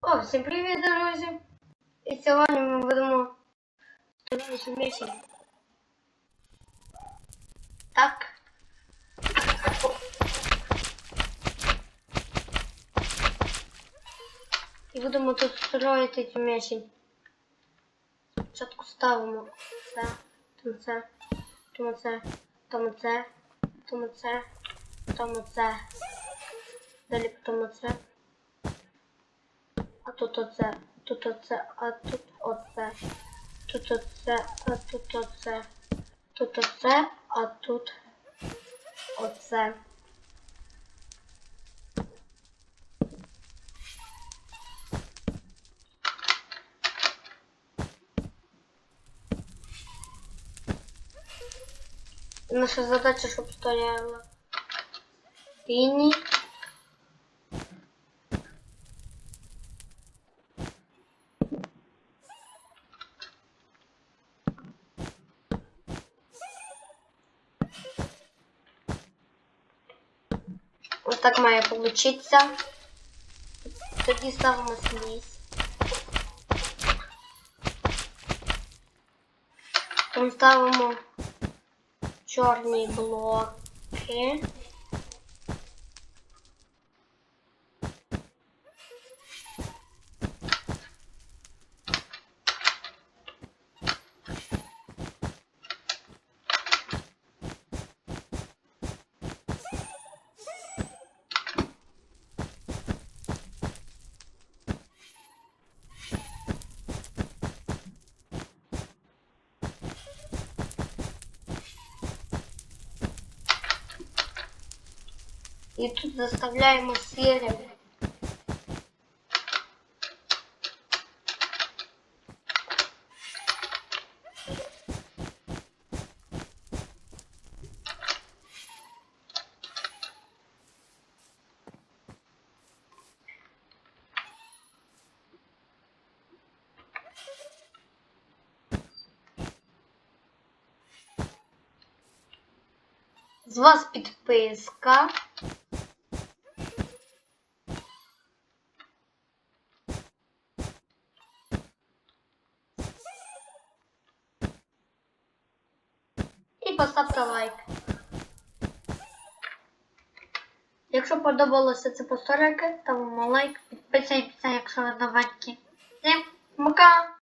О, всім привіт, друзі! І сьогодні ми будемо стріляти місії. Так. І будемо тут строїти цю місію. Спочатку ставимо це, тому це, тому це, тому це, тому це, тому це. Далі потім це. Тут оце, тут оце, а тут оце. Тут оце, а тут оце. Тут оце, а тут оце. Наша задача, щоб стояла лінії. Ось так має получиться. Тоді ставимо сліз. Там ставимо чорні блоки. І тут заставляємо сірим. З вас підписка. І поставте лайк. Якщо подобалося це повторити, ставимо лайк, підписуйтесь, якщо ви новенькі. Всім пока!